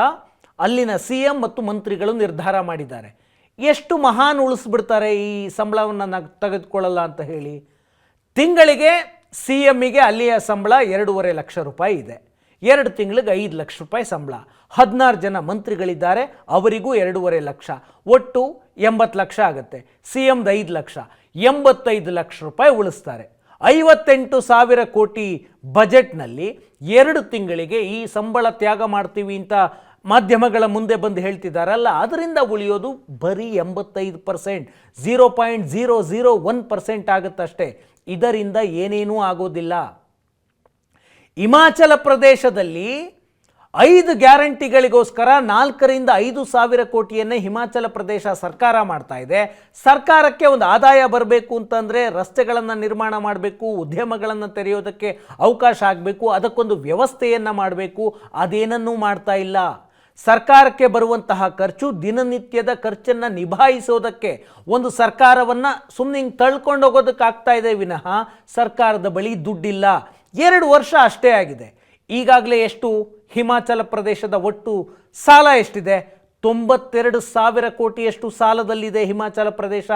ಅಲ್ಲಿನ ಸಿ ಎಂ ಮತ್ತು ಮಂತ್ರಿಗಳು ನಿರ್ಧಾರ ಮಾಡಿದ್ದಾರೆ. ಎಷ್ಟು ಮಹಾನ್ ಉಳಿಸ್ಬಿಡ್ತಾರೆ ಈ ಸಂಬಳವನ್ನು ನಾನು ತೆಗೆದುಕೊಳ್ಳಲ್ಲ ಅಂತ ಹೇಳಿ, ತಿಂಗಳಿಗೆ ಸಿ ಎಮ್ಮಿಗೆ ಅಲ್ಲಿಯ ಸಂಬಳ ಎರಡೂವರೆ ಲಕ್ಷ ರೂಪಾಯಿ ಇದೆ. ಎರಡು ತಿಂಗಳಿಗೆ ಐದು ಲಕ್ಷ ರೂಪಾಯಿ ಸಂಬಳ. ಹದಿನಾರು ಜನ ಮಂತ್ರಿಗಳಿದ್ದಾರೆ, ಅವರಿಗೂ ಎರಡೂವರೆ ಲಕ್ಷ. ಒಟ್ಟು ಎಂಬತ್ತು ಲಕ್ಷ ಆಗುತ್ತೆ. ಸಿ ಎಮ್ದು ಐದು ಲಕ್ಷ. ಎಂಬತ್ತೈದು ಲಕ್ಷ ರೂಪಾಯಿ ಉಳಿಸ್ತಾರೆ. ಐವತ್ತೆಂಟು ಸಾವಿರ ಕೋಟಿ ಬಜೆಟ್ನಲ್ಲಿ ಎರಡು ತಿಂಗಳಿಗೆ ಈ ಸಂಬಳ ತ್ಯಾಗ ಮಾಡ್ತೀವಿ ಅಂತ ಮಾಧ್ಯಮಗಳ ಮುಂದೆ ಬಂದು ಹೇಳ್ತಿದ್ದಾರಲ್ಲ, ಅದರಿಂದ ಉಳಿಯೋದು ಬರೀ ಎಂಬತ್ತೈದು percent zero point zero zero one percent ಆಗುತ್ತಷ್ಟೇ. ಇದರಿಂದ ಏನೇನೂ ಆಗೋದಿಲ್ಲ. ಹಿಮಾಚಲ ಪ್ರದೇಶದಲ್ಲಿ ಐದು ಗ್ಯಾರಂಟಿಗಳಿಗೋಸ್ಕರ ನಾಲ್ಕರಿಂದ ಐದು ಸಾವಿರ ಕೋಟಿಯನ್ನೇ ಹಿಮಾಚಲ ಪ್ರದೇಶ ಸರ್ಕಾರ ಮಾಡ್ತಾ ಇದೆ. ಸರ್ಕಾರಕ್ಕೆ ಒಂದು ಆದಾಯ ಬರಬೇಕು ಅಂತಂದರೆ ರಸ್ತೆಗಳನ್ನು ನಿರ್ಮಾಣ ಮಾಡಬೇಕು, ಉದ್ಯಮಗಳನ್ನು ತೆರೆಯೋದಕ್ಕೆ ಅವಕಾಶ ಆಗಬೇಕು, ಅದಕ್ಕೊಂದು ವ್ಯವಸ್ಥೆಯನ್ನು ಮಾಡಬೇಕು, ಅದೇನನ್ನೂ ಮಾಡ್ತಾ ಇಲ್ಲ. ಸರ್ಕಾರಕ್ಕೆ ಬರುವಂತಹ ಖರ್ಚು ದಿನನಿತ್ಯದ ಖರ್ಚನ್ನು ನಿಭಾಯಿಸೋದಕ್ಕೆ ಒಂದು ಸರ್ಕಾರವನ್ನು ಸುಮ್ಮನೆ ಹಿಂಗೆ ತಳ್ಕೊಂಡು ಹೋಗೋದಕ್ಕಾಗ್ತಾ ಇದೆ ವಿನಃ ಸರ್ಕಾರದ ಬಳಿ ದುಡ್ಡಿಲ್ಲ. ಎರಡು ವರ್ಷ ಅಷ್ಟೇ ಆಗಿದೆ. ಈಗಾಗಲೇ ಎಷ್ಟು? ಹಿಮಾಚಲ ಪ್ರದೇಶದ ಒಟ್ಟು ಸಾಲ ಎಷ್ಟಿದೆ? ತೊಂಬತ್ತೆರಡು ಸಾವಿರ ಕೋಟಿಯಷ್ಟು ಸಾಲದಲ್ಲಿದೆ ಹಿಮಾಚಲ ಪ್ರದೇಶ.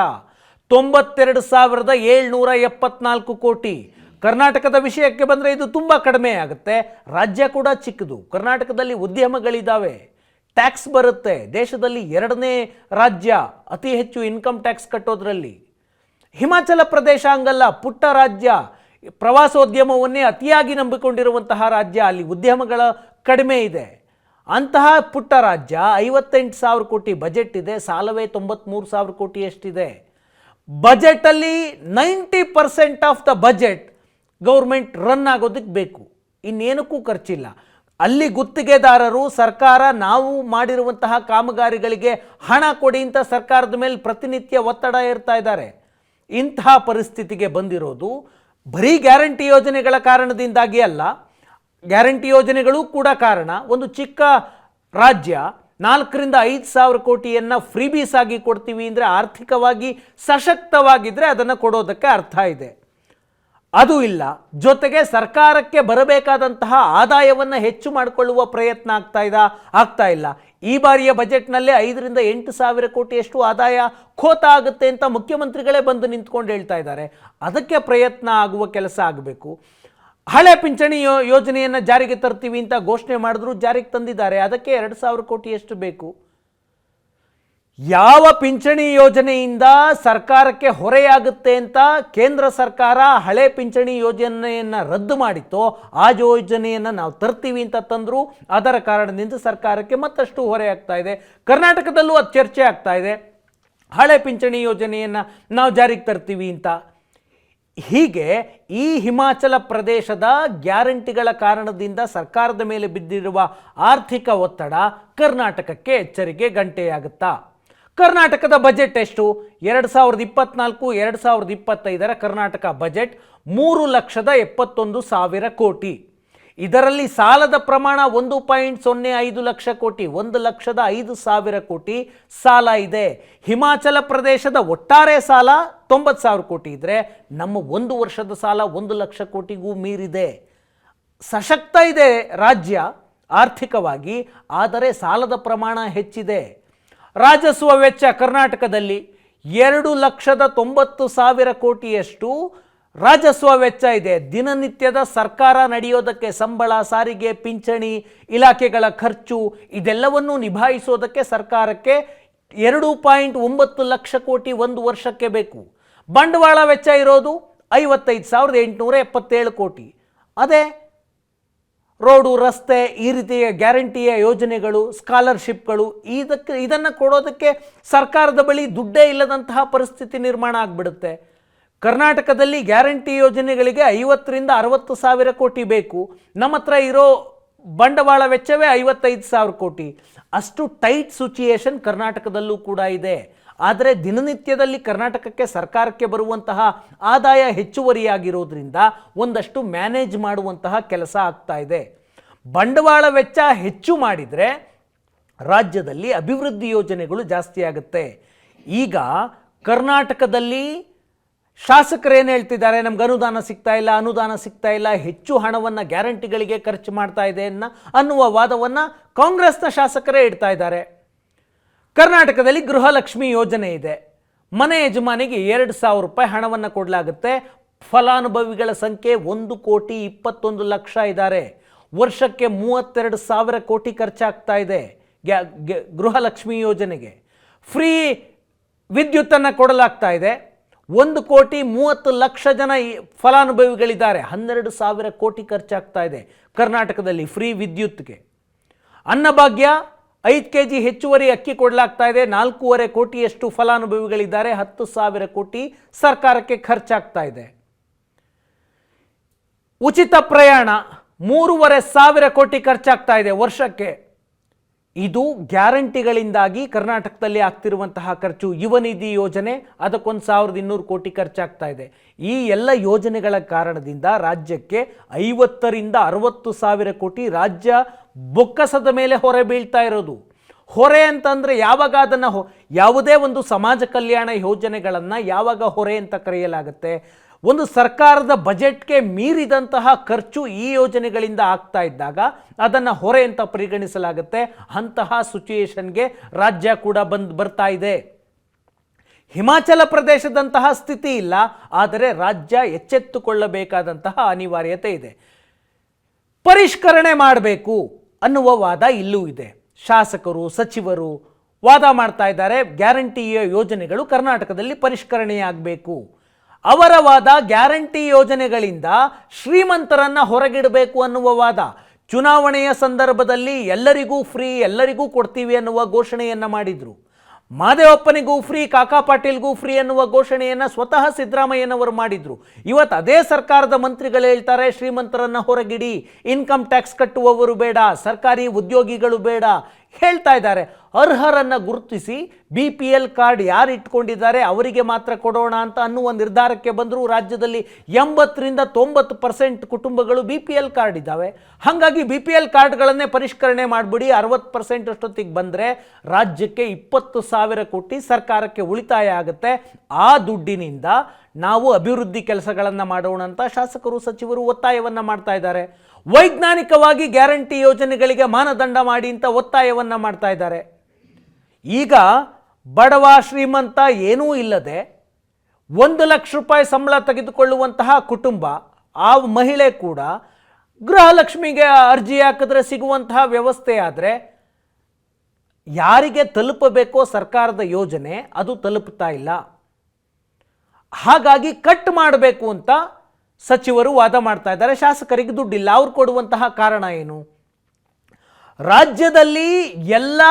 ತೊಂಬತ್ತೆರಡು ಸಾವಿರದ ಏಳ್ನೂರ ಎಪ್ಪತ್ನಾಲ್ಕು ಕೋಟಿ. ಕರ್ನಾಟಕದ ವಿಷಯಕ್ಕೆ ಬಂದರೆ ಇದು ತುಂಬ ಕಡಿಮೆ ಆಗುತ್ತೆ. ರಾಜ್ಯ ಕೂಡ ಚಿಕ್ಕದು. ಕರ್ನಾಟಕದಲ್ಲಿ ಉದ್ಯಮಗಳಿದ್ದಾವೆ ಟ್ಯಾಕ್ಸ್ ಬರುತ್ತೆ. ದೇಶದಲ್ಲಿ ಎರಡನೇ ರಾಜ್ಯ ಅತಿ ಹೆಚ್ಚು ಇನ್ಕಮ್ ಟ್ಯಾಕ್ಸ್ ಕಟ್ಟೋದ್ರಲ್ಲಿ. ಹಿಮಾಚಲ ಪ್ರದೇಶ ಹಂಗಲ್ಲ, ಪುಟ್ಟ ರಾಜ್ಯ. ಪ್ರವಾಸೋದ್ಯಮವನ್ನೇ ಅತಿಯಾಗಿ ನಂಬಿಕೊಂಡಿರುವಂತಹ ರಾಜ್ಯ, ಅಲ್ಲಿ ಉದ್ಯಮಗಳ ಕಡಿಮೆ ಇದೆ. ಅಂತಹ ಪುಟ್ಟ ರಾಜ್ಯ ಐವತ್ತೆಂಟು ಸಾವಿರ ಕೋಟಿ ಬಜೆಟ್ ಇದೆ, ಸಾಲವೇ ತೊಂಬತ್ಮೂರು ಸಾವಿರ ಕೋಟಿ ಎಷ್ಟಿದೆ. ಬಜೆಟಲ್ಲಿ ninety percent of the budget government run ಆಗೋದಕ್ಕೆ ಬೇಕು. ಇನ್ನೇನಕ್ಕೂ ಖರ್ಚಿಲ್ಲ. ಅಲ್ಲಿ ಗುತ್ತಿಗೆದಾರರು, ಸರ್ಕಾರ ನಾವು ಮಾಡಿರುವಂತಹ ಕಾಮಗಾರಿಗಳಿಗೆ ಹಣ ಕೊಡಿ ಅಂತ ಸರ್ಕಾರದ ಮೇಲೆ ಪ್ರತಿನಿತ್ಯ ಒತ್ತಡ ಇರ್ತಾ ಇದ್ದಾರೆ. ಇಂತಹ ಪರಿಸ್ಥಿತಿಗೆ ಬಂದಿರೋದು ಬರೀ ಗ್ಯಾರಂಟಿ ಯೋಜನೆಗಳ ಕಾರಣದಿಂದಾಗಿ ಅಲ್ಲ. ಗ್ಯಾರಂಟಿ ಯೋಜನೆಗಳು ಕೂಡ ಕಾರಣ. ಒಂದು ಚಿಕ್ಕ ರಾಜ್ಯ, ನಾಲ್ಕರಿಂದ ಐದು ಸಾವಿರ ಕೋಟಿಯನ್ನು ಫ್ರೀಬೀಸ್ ಆಗಿ ಕೊಡ್ತೀವಿ ಅಂದರೆ ಆರ್ಥಿಕವಾಗಿ ಸಶಕ್ತವಾಗಿದ್ದರೆ ಅದನ್ನು ಕೊಡೋದಕ್ಕೆ ಅರ್ಥ ಇದೆ. ಅದು ಇಲ್ಲ. ಜೊತೆಗೆ ಸರ್ಕಾರಕ್ಕೆ ಬರಬೇಕಾದಂತಹ ಆದಾಯವನ್ನು ಹೆಚ್ಚು ಮಾಡಿಕೊಳ್ಳುವ ಪ್ರಯತ್ನ ಆಗ್ತಾ ಇದ, ಆಗ್ತಾ ಇಲ್ಲ. ಈ ಬಾರಿಯ ಬಜೆಟ್ನಲ್ಲೇ ಐದರಿಂದ ಎಂಟು ಸಾವಿರ ಕೋಟಿಯಷ್ಟು ಆದಾಯ ಖೋತ ಆಗುತ್ತೆ ಅಂತ ಮುಖ್ಯಮಂತ್ರಿಗಳೇ ಬಂದು ನಿಂತ್ಕೊಂಡು ಹೇಳ್ತಾ ಇದ್ದಾರೆ. ಅದಕ್ಕೆ ಪ್ರಯತ್ನ ಆಗುವ ಕೆಲಸ ಆಗಬೇಕು. ಹಳೆ ಪಿಂಚಣಿ ಯೋಜನೆಯನ್ನು ಜಾರಿಗೆ ತರ್ತೀವಿ ಅಂತ ಘೋಷಣೆ ಮಾಡಿದ್ರು ಜಾರಿಗೆ ತಂದಿದ್ದಾರೆ. ಅದಕ್ಕೆ ಎರಡು ಸಾವಿರ ಕೋಟಿಯಷ್ಟು ಬೇಕು. ಯಾವ ಪಿಂಚಣಿ ಯೋಜನೆಯಿಂದ ಸರ್ಕಾರಕ್ಕೆ ಹೊರೆಯಾಗುತ್ತೆ ಅಂತ ಕೇಂದ್ರ ಸರ್ಕಾರ ಹಳೆ ಪಿಂಚಣಿ ಯೋಜನೆಯನ್ನು ರದ್ದು ಮಾಡಿತ್ತೋ, ಆ ಯೋಜನೆಯನ್ನು ನಾವು ತರ್ತೀವಿ ಅಂತ ತಂದರೂ, ಅದರ ಕಾರಣದಿಂದ ಸರ್ಕಾರಕ್ಕೆ ಮತ್ತಷ್ಟು ಹೊರೆ ಆಗ್ತಾ ಇದೆ. ಕರ್ನಾಟಕದಲ್ಲೂ ಅದು ಚರ್ಚೆ ಆಗ್ತಾ ಇದೆ. ಹಳೆ ಪಿಂಚಣಿ ಯೋಜನೆಯನ್ನು ನಾವು ಜಾರಿಗೆ ತರ್ತೀವಿ ಅಂತ. ಹೀಗೆ ಈ ಹಿಮಾಚಲ ಪ್ರದೇಶದ ಗ್ಯಾರಂಟಿಗಳ ಕಾರಣದಿಂದ ಸರ್ಕಾರದ ಮೇಲೆ ಬಿದ್ದಿರುವ ಆರ್ಥಿಕ ಒತ್ತಡ ಕರ್ನಾಟಕಕ್ಕೆ ಎಚ್ಚರಿಕೆ ಗಂಟೆಯಾಗುತ್ತಾ? ಕರ್ನಾಟಕದ ಬಜೆಟ್ ಎಷ್ಟು? ಎರಡು ಸಾವಿರದ ಇಪ್ಪತ್ನಾಲ್ಕು, ಎರಡು ಸಾವಿರದ ಇಪ್ಪತ್ತೈದರ ಕರ್ನಾಟಕ ಬಜೆಟ್ ಮೂರು ಲಕ್ಷದ ಎಪ್ಪತ್ತೊಂದು ಸಾವಿರ ಕೋಟಿ. ಇದರಲ್ಲಿ ಸಾಲದ ಪ್ರಮಾಣ ಒಂದು ಪಾಯಿಂಟ್ ಸೊನ್ನೆ ಐದು ಲಕ್ಷ ಕೋಟಿ, ಒಂದು ಲಕ್ಷದ ಐದು ಸಾವಿರ ಕೋಟಿ ಸಾಲ ಇದೆ. ಹಿಮಾಚಲ ಪ್ರದೇಶದ ಒಟ್ಟಾರೆ ಸಾಲ ತೊಂಬತ್ತು ಸಾವಿರ ಕೋಟಿ ಇದ್ದರೆ ನಮ್ಮ ಒಂದು ವರ್ಷದ ಸಾಲ ಒಂದು ಲಕ್ಷ ಕೋಟಿಗೂ ಮೀರಿದೆ. ಸಶಕ್ತ ಇದೆ ರಾಜ್ಯ ಆರ್ಥಿಕವಾಗಿ, ಆದರೆ ಸಾಲದ ಪ್ರಮಾಣ ಹೆಚ್ಚಿದೆ. ರಾಜಸ್ವ ವೆಚ್ಚ ಕರ್ನಾಟಕದಲ್ಲಿ ಎರಡು ಲಕ್ಷದ ತೊಂಬತ್ತು ಸಾವಿರ ಕೋಟಿಯಷ್ಟು ರಾಜಸ್ವ ವೆಚ್ಚ ಇದೆ. ದಿನನಿತ್ಯದ ಸರ್ಕಾರ ನಡೆಯೋದಕ್ಕೆ ಸಂಬಳ, ಸಾರಿಗೆ, ಪಿಂಚಣಿ, ಇಲಾಖೆಗಳ ಖರ್ಚು ಇದೆಲ್ಲವನ್ನೂ ನಿಭಾಯಿಸೋದಕ್ಕೆ ಸರ್ಕಾರಕ್ಕೆ ಎರಡು ಪಾಯಿಂಟ್ ಒಂಬತ್ತು ಲಕ್ಷ ಕೋಟಿ ಒಂದು ವರ್ಷಕ್ಕೆ ಬೇಕು. ಬಂಡವಾಳ ವೆಚ್ಚ ಇರೋದು ಐವತ್ತೈದು ಸಾವಿರದ ಎಂಟುನೂರ ಎಪ್ಪತ್ತೇಳು ಕೋಟಿ. ಅದೇ ರೋಡು, ರಸ್ತೆ, ಈ ರೀತಿಯ ಗ್ಯಾರಂಟಿಯ ಯೋಜನೆಗಳು, ಸ್ಕಾಲರ್ಶಿಪ್ಗಳು, ಇದಕ್ಕೆ, ಇದನ್ನು ಕೊಡೋದಕ್ಕೆ ಸರ್ಕಾರದ ಬಳಿ ದುಡ್ಡೇ ಇಲ್ಲದಂತಹ ಪರಿಸ್ಥಿತಿ ನಿರ್ಮಾಣ ಆಗಿಬಿಡುತ್ತೆ. ಕರ್ನಾಟಕದಲ್ಲಿ ಗ್ಯಾರಂಟಿ ಯೋಜನೆಗಳಿಗೆ ಐವತ್ತರಿಂದ ಅರವತ್ತು ಸಾವಿರ ಕೋಟಿ ಬೇಕು. ನಮ್ಮ ಹತ್ರ ಇರೋ ಬಂಡವಾಳ ವೆಚ್ಚವೇ ಐವತ್ತೈದು ಸಾವಿರ ಕೋಟಿ. ಅಷ್ಟು ಟೈಟ್ ಸಿಚುಯೇಷನ್ ಕರ್ನಾಟಕದಲ್ಲೂ ಕೂಡ ಇದೆ. ಆದರೆ ದಿನನಿತ್ಯದಲ್ಲಿ ಕರ್ನಾಟಕಕ್ಕೆ ಸರ್ಕಾರಕ್ಕೆ ಬರುವಂತಹ ಆದಾಯ ಹೆಚ್ಚುವರಿಯಾಗಿರೋದ್ರಿಂದ ಒಂದಷ್ಟು ಮ್ಯಾನೇಜ್ ಮಾಡುವಂತಹ ಕೆಲಸ ಆಗ್ತಾ ಇದೆ. ಬಂಡವಾಳ ವೆಚ್ಚ ಹೆಚ್ಚು ಮಾಡಿದರೆ ರಾಜ್ಯದಲ್ಲಿ ಅಭಿವೃದ್ಧಿ ಯೋಜನೆಗಳು ಜಾಸ್ತಿ ಆಗುತ್ತೆ. ಈಗ ಕರ್ನಾಟಕದಲ್ಲಿ ಶಾಸಕರೇನು ಹೇಳ್ತಿದ್ದಾರೆ? ನಮ್ಗೆ ಅನುದಾನ ಸಿಗ್ತಾ ಇಲ್ಲ, ಅನುದಾನ ಸಿಗ್ತಾ ಇಲ್ಲ, ಹೆಚ್ಚು ಹಣವನ್ನು ಗ್ಯಾರಂಟಿಗಳಿಗೆ ಖರ್ಚು ಮಾಡ್ತಾ ಇದೆ ಅನ್ನ ಅನ್ನುವ ವಾದವನ್ನು ಕಾಂಗ್ರೆಸ್ನ ಶಾಸಕರೇ ಇಡ್ತಾ ಇದ್ದಾರೆ. ಕರ್ನಾಟಕದಲ್ಲಿ ಗೃಹಲಕ್ಷ್ಮಿ ಯೋಜನೆ ಇದೆ. ಮನೆ ಯಜಮಾನಿಗೆ ಎರಡು ಸಾವಿರ ರೂಪಾಯಿ ಹಣವನ್ನು ಕೊಡಲಾಗುತ್ತೆ. ಫಲಾನುಭವಿಗಳ ಸಂಖ್ಯೆ ಒಂದು ಕೋಟಿ ಇಪ್ಪತ್ತೊಂದು ಲಕ್ಷ ಇದ್ದಾರೆ. ವರ್ಷಕ್ಕೆ ಮೂವತ್ತೆರಡು ಸಾವಿರ ಕೋಟಿ ಖರ್ಚಾಗ್ತಾ ಇದೆ ಗೃಹಲಕ್ಷ್ಮಿ ಯೋಜನೆಗೆ. ಫ್ರೀ ವಿದ್ಯುತ್ತನ್ನು ಕೊಡಲಾಗ್ತಾ ಇದೆ. ಒಂದು ಕೋಟಿ ಮೂವತ್ತು ಲಕ್ಷ ಜನ ಫಲಾನುಭವಿಗಳಿದ್ದಾರೆ. ಹನ್ನೆರಡು ಸಾವಿರ ಕೋಟಿ ಖರ್ಚಾಗ್ತಾ ಇದೆ ಕರ್ನಾಟಕದಲ್ಲಿ ಫ್ರೀ ವಿದ್ಯುತ್ಗೆ. ಅನ್ನಭಾಗ್ಯ ಐದು ಕೆ ಜಿ ಹೆಚ್ಚುವರಿ ಅಕ್ಕಿ ಕೊಡಲಾಗ್ತಾ ಇದೆ. ನಾಲ್ಕೂವರೆ ಕೋಟಿಯಷ್ಟು ಫಲಾನುಭವಿಗಳಿದ್ದಾರೆ. ಹತ್ತು ಸಾವಿರ ಕೋಟಿ ಸರ್ಕಾರಕ್ಕೆ ಖರ್ಚಾಗ್ತಾ ಇದೆ. ಉಚಿತ ಪ್ರಯಾಣ ಮೂರುವರೆ ಸಾವಿರ ಕೋಟಿ ಖರ್ಚಾಗ್ತಾ ಇದೆ ವರ್ಷಕ್ಕೆ. ಇದು ಗ್ಯಾರಂಟಿಗಳಿಂದಾಗಿ ಕರ್ನಾಟಕದಲ್ಲಿ ಆಗ್ತಿರುವಂತಹ ಖರ್ಚು. ಯುವ ನಿಧಿ ಯೋಜನೆ ಅದಕ್ಕೊಂದು ಸಾವಿರದ ಇನ್ನೂರು ಕೋಟಿ ಖರ್ಚಾಗ್ತಾ ಇದೆ. ಈ ಎಲ್ಲ ಯೋಜನೆಗಳ ಕಾರಣದಿಂದ ರಾಜ್ಯಕ್ಕೆ ಐವತ್ತರಿಂದ ಅರವತ್ತು ಸಾವಿರ ಕೋಟಿ ರಾಜ್ಯ ಬೊಕ್ಕಸದ ಮೇಲೆ ಹೊರೆ ಬೀಳ್ತಾ ಇರೋದು. ಹೊರೆ ಅಂತಂದರೆ ಯಾವಾಗ ಅದನ್ನು ಹೊ, ಯಾವುದೇ ಒಂದು ಸಮಾಜ ಕಲ್ಯಾಣ ಯೋಜನೆಗಳನ್ನು ಯಾವಾಗ ಹೊರೆ ಅಂತ ಕರೆಯಲಾಗುತ್ತೆ. ಒಂದು ಸರ್ಕಾರದ ಬಜೆಟ್ಗೆ ಮೀರಿದಂತಹ ಖರ್ಚು ಈ ಯೋಜನೆಗಳಿಂದ ಆಗ್ತಾ ಇದ್ದಾಗ ಅದನ್ನು ಹೊರೆ ಅಂತ ಪರಿಗಣಿಸಲಾಗುತ್ತೆ. ಅಂತಹ ಸಿಚುಯೇಷನ್ಗೆ ರಾಜ್ಯ ಕೂಡ ಬಂದು, ಬರ್ತಾ ಇದೆ. ಹಿಮಾಚಲ ಪ್ರದೇಶದಂತಹ ಸ್ಥಿತಿ ಇಲ್ಲ, ಆದರೆ ರಾಜ್ಯ ಎಚ್ಚೆತ್ತುಕೊಳ್ಳಬೇಕಾದಂತಹ ಅನಿವಾರ್ಯತೆ ಇದೆ. ಪರಿಷ್ಕರಣೆ ಮಾಡಬೇಕು. ಅನ್ನುವ ವಾದ ಇಲ್ಲೂ ಇದೆ. ಶಾಸಕರು, ಸಚಿವರು ವಾದ ಮಾಡ್ತಾ ಇದ್ದಾರೆ. ಗ್ಯಾರಂಟಿಯ ಯೋಜನೆಗಳು ಕರ್ನಾಟಕದಲ್ಲಿ ಪರಿಷ್ಕರಣೆಯಾಗಬೇಕು. ಅವರ ವಾದ ಗ್ಯಾರಂಟಿ ಯೋಜನೆಗಳಿಂದ ಶ್ರೀಮಂತರನ್ನ ಹೊರಗಿಡಬೇಕು ಅನ್ನುವ ವಾದ. ಚುನಾವಣೆಯ ಸಂದರ್ಭದಲ್ಲಿ ಎಲ್ಲರಿಗೂ ಫ್ರೀ, ಎಲ್ಲರಿಗೂ ಕೊಡ್ತೀವಿ ಅನ್ನುವ ಘೋಷಣೆಯನ್ನು ಮಾಡಿದ್ರು. ಮಾದೇವಪ್ಪನಿಗೂ ಫ್ರೀ ಕಾಕಾ ಪಾಟೀಲ್ಗೂ ಫ್ರೀ ಎನ್ನುವ ಘೋಷಣೆಯನ್ನು ಸ್ವತಃ ಸಿದ್ದರಾಮಯ್ಯನವರು ಮಾಡಿದ್ರು. ಇವತ್ತು ಅದೇ ಸರ್ಕಾರದ ಮಂತ್ರಿಗಳು ಹೇಳ್ತಾರೆ, ಶ್ರೀಮಂತರನ್ನ ಹೊರಗಿಡಿ. ಇನ್ಕಮ್ ಟ್ಯಾಕ್ಸ್ ಕಟ್ಟುವವರು ಬೇಡ, ಸರ್ಕಾರಿ ಉದ್ಯೋಗಿಗಳು ಬೇಡ. ಹೇಳ್ತಾ ಇದ್ದಾರೆ. ಅರ್ಹರನ್ನು ಗುರುತಿಸಿ ಬಿ ಪಿ ಎಲ್ ಕಾರ್ಡ್ ಯಾರು ಇಟ್ಕೊಂಡಿದ್ದಾರೆ ಅವರಿಗೆ ಮಾತ್ರ ಕೊಡೋಣ ಅಂತ ಅನ್ನುವ ನಿರ್ಧಾರಕ್ಕೆ ಬಂದರೂ ರಾಜ್ಯದಲ್ಲಿ ಎಂಬತ್ತರಿಂದ ತೊಂಬತ್ತು ಪರ್ಸೆಂಟ್ ಕುಟುಂಬಗಳು ಬಿ ಪಿ ಎಲ್ ಕಾರ್ಡ್ ಇದ್ದಾವೆ. ಹಾಗಾಗಿ ಬಿ ಪಿ ಎಲ್ ಕಾರ್ಡ್ಗಳನ್ನೇ ಪರಿಷ್ಕರಣೆ ಮಾಡಿಬಿಡಿ. ಅರವತ್ತು ಪರ್ಸೆಂಟ್ ಅಷ್ಟೊತ್ತಿಗೆ ಬಂದರೆ ರಾಜ್ಯಕ್ಕೆ ಇಪ್ಪತ್ತು ಸಾವಿರ ಕೋಟಿ ಸರ್ಕಾರಕ್ಕೆ ಉಳಿತಾಯ ಆಗುತ್ತೆ. ಆ ದುಡ್ಡಿನಿಂದ ನಾವು ಅಭಿವೃದ್ಧಿ ಕೆಲಸಗಳನ್ನು ಮಾಡೋಣ ಅಂತ ಶಾಸಕರು, ಸಚಿವರು ಒತ್ತಾಯವನ್ನು ಮಾಡ್ತಾ ಇದ್ದಾರೆ. ವೈಜ್ಞಾನಿಕವಾಗಿ ಗ್ಯಾರಂಟಿ ಯೋಜನೆಗಳಿಗೆ ಮಾನದಂಡ ಮಾಡಿ ಅಂತ ಒತ್ತಾಯವನ್ನು ಮಾಡ್ತಾ ಇದ್ದಾರೆ. ಈಗ ಬಡವ ಶ್ರೀಮಂತ ಏನೂ ಇಲ್ಲದೆ ಒಂದು ಲಕ್ಷ ರೂಪಾಯಿ ಸಂಬಳ ತೆಗೆದುಕೊಳ್ಳುವಂತಹ ಕುಟುಂಬ, ಆ ಮಹಿಳೆ ಕೂಡ ಗೃಹಲಕ್ಷ್ಮಿಗೆ ಅರ್ಜಿ ಹಾಕಿದ್ರೆ ಸಿಗುವಂತಹ ವ್ಯವಸ್ಥೆ ಆದರೆ ಯಾರಿಗೆ ತಲುಪಬೇಕೋ ಸರ್ಕಾರದ ಯೋಜನೆ ಅದು ತಲುಪ್ತಾ ಇಲ್ಲ. ಹಾಗಾಗಿ ಕಟ್ ಮಾಡಬೇಕು ಅಂತ ಸಚಿವರು ವಾದ ಮಾಡ್ತಾ ಇದ್ದಾರೆ. ಶಾಸಕರಿಗೆ ದುಡ್ಡಿಲ್ಲ. ಅವ್ರು ಕೊಡುವಂತಹ ಕಾರಣ ಏನು? ರಾಜ್ಯದಲ್ಲಿ ಎಲ್ಲ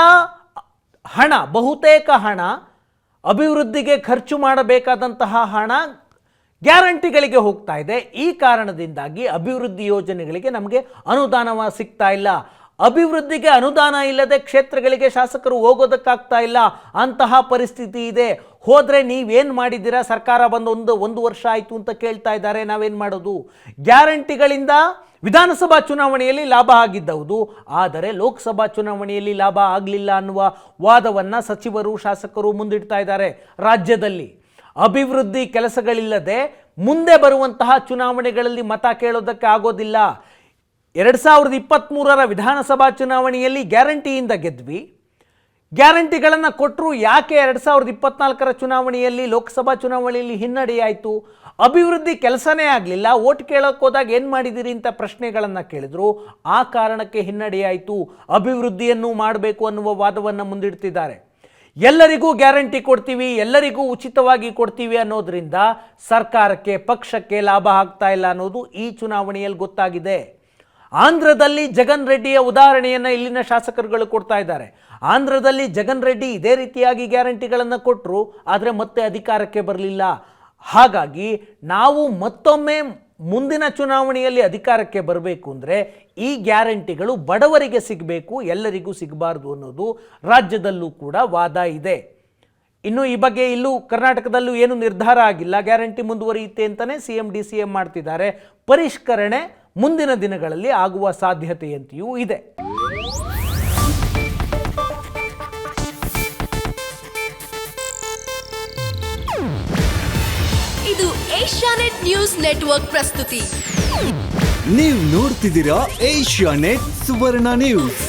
ಹಣ, ಬಹುತೇಕ ಹಣ ಅಭಿವೃದ್ಧಿಗೆ ಖರ್ಚು ಮಾಡಬೇಕಾದಂತಹ ಹಣ ಗ್ಯಾರಂಟಿಗಳಿಗೆ ಹೋಗ್ತಾ ಇದೆ. ಈ ಕಾರಣದಿಂದಾಗಿ ಅಭಿವೃದ್ಧಿ ಯೋಜನೆಗಳಿಗೆ ನಮಗೆ ಅನುದಾನ ಸಿಗ್ತಾ ಇಲ್ಲ. ಅಭಿವೃದ್ಧಿಗೆ ಅನುದಾನ ಇಲ್ಲದೆ ಕ್ಷೇತ್ರಗಳಿಗೆ ಶಾಸಕರು ಹೋಗೋದಕ್ಕಾಗ್ತಾ ಇಲ್ಲ. ಅಂತಹ ಪರಿಸ್ಥಿತಿ ಇದೆ. ಹೋದರೆ ನೀವೇನು ಮಾಡಿದ್ದೀರಾ? ಸರ್ಕಾರ ಬಂದು ಒಂದು ಒಂದು ವರ್ಷ ಆಯಿತು ಅಂತ ಕೇಳ್ತಾ ಇದ್ದಾರೆ. ನಾವೇನು ಮಾಡೋದು? ಗ್ಯಾರಂಟಿಗಳಿಂದ ವಿಧಾನಸಭಾ ಚುನಾವಣೆಯಲ್ಲಿ ಲಾಭ ಆಗಿದ್ದವುದು ಆದರೆ ಲೋಕಸಭಾ ಚುನಾವಣೆಯಲ್ಲಿ ಲಾಭ ಆಗಲಿಲ್ಲ ಅನ್ನುವ ವಾದವನ್ನು ಸಚಿವರು, ಶಾಸಕರು ಮುಂದಿಡ್ತಾ ಇದ್ದಾರೆ ರಾಜ್ಯದಲ್ಲಿ. ಅಭಿವೃದ್ಧಿ ಕೆಲಸಗಳಿಲ್ಲದೆ ಮುಂದೆ ಬರುವಂತಹ ಚುನಾವಣೆಗಳಲ್ಲಿ ಮತ ಕೇಳೋದಕ್ಕೆ ಆಗೋದಿಲ್ಲ. ಎರಡು ಸಾವಿರದ ಇಪ್ಪತ್ತ್ಮೂರರ ವಿಧಾನಸಭಾ ಚುನಾವಣೆಯಲ್ಲಿ ಗ್ಯಾರಂಟಿಯಿಂದ ಗೆದ್ವಿ. ಗ್ಯಾರಂಟಿಗಳನ್ನು ಕೊಟ್ಟರು ಯಾಕೆ ಎರಡು ಸಾವಿರದ ಇಪ್ಪತ್ನಾಲ್ಕರ ಚುನಾವಣೆಯಲ್ಲಿ, ಲೋಕಸಭಾ ಚುನಾವಣೆಯಲ್ಲಿ ಹಿನ್ನಡೆಯಾಯಿತು? ಅಭಿವೃದ್ಧಿ ಕೆಲಸನೇ ಆಗಲಿಲ್ಲ ಓಟ್ ಕೇಳೋಕೆ ಹೋದಾಗ ಏನು ಮಾಡಿದಿರಿ ಅಂತ ಪ್ರಶ್ನೆಗಳನ್ನು ಕೇಳಿದ್ರು. ಆ ಕಾರಣಕ್ಕೆ ಹಿನ್ನಡೆಯಾಯಿತು, ಅಭಿವೃದ್ಧಿಯನ್ನು ಮಾಡಬೇಕು ಅನ್ನುವ ವಾದವನ್ನು ಮುಂದಿಡ್ತಿದ್ದಾರೆ. ಎಲ್ಲರಿಗೂ ಗ್ಯಾರಂಟಿ ಕೊಡ್ತೀವಿ, ಎಲ್ಲರಿಗೂ ಉಚಿತವಾಗಿ ಕೊಡ್ತೀವಿ ಅನ್ನೋದರಿಂದ ಸರ್ಕಾರಕ್ಕೆ, ಪಕ್ಷಕ್ಕೆ ಲಾಭ ಆಗ್ತಾ ಇಲ್ಲ ಅನ್ನೋದು ಈ ಚುನಾವಣೆಯಲ್ಲಿ ಗೊತ್ತಾಗಿದೆ. ಆಂಧ್ರದಲ್ಲಿ ಜಗನ್ ರೆಡ್ಡಿಯ ಉದಾಹರಣೆಯನ್ನು ಇಲ್ಲಿನ ಶಾಸಕರುಗಳು ಕೊಡ್ತಾ ಇದ್ದಾರೆ. ಆಂಧ್ರದಲ್ಲಿ ಜಗನ್ ರೆಡ್ಡಿ ಇದೇ ರೀತಿಯಾಗಿ ಗ್ಯಾರಂಟಿಗಳನ್ನು ಕೊಟ್ಟರು ಆದರೆ ಮತ್ತೆ ಅಧಿಕಾರಕ್ಕೆ ಬರಲಿಲ್ಲ. ಹಾಗಾಗಿ ನಾವು ಮತ್ತೊಮ್ಮೆ ಮುಂದಿನ ಚುನಾವಣೆಯಲ್ಲಿ ಅಧಿಕಾರಕ್ಕೆ ಬರಬೇಕು ಅಂದರೆ ಈ ಗ್ಯಾರಂಟಿಗಳು ಬಡವರಿಗೆ ಸಿಗಬೇಕು, ಎಲ್ಲರಿಗೂ ಸಿಗಬಾರ್ದು ಅನ್ನೋದು ರಾಜ್ಯದಲ್ಲೂ ಕೂಡ ವಾದ ಇದೆ. ಇನ್ನು ಈ ಬಗ್ಗೆ ಇಲ್ಲೂ ಕರ್ನಾಟಕದಲ್ಲೂ ಏನು ನಿರ್ಧಾರ ಆಗಿಲ್ಲ. ಗ್ಯಾರಂಟಿ ಮುಂದುವರಿಯುತ್ತೆ ಅಂತಲೇ C M D C M ಮಾಡ್ತಿದ್ದಾರೆ. ಪರಿಷ್ಕರಣೆ ಮುಂದಿನ ದಿನಗಳಲ್ಲಿ ಆಗುವ ಸಾಧ್ಯತೆಯಂತೆಯೂ ಇದೆ. ಇದು ಏಷ್ಯಾನೆಟ್ ನ್ಯೂಸ್ ನೆಟ್ವರ್ಕ್ ಪ್ರಸ್ತುತಿ. ನೀವು ನೋಡ್ತಿದ್ದೀರಾ ಏಷ್ಯಾ ನೆಟ್ ಸುವರ್ಣ ನ್ಯೂಸ್.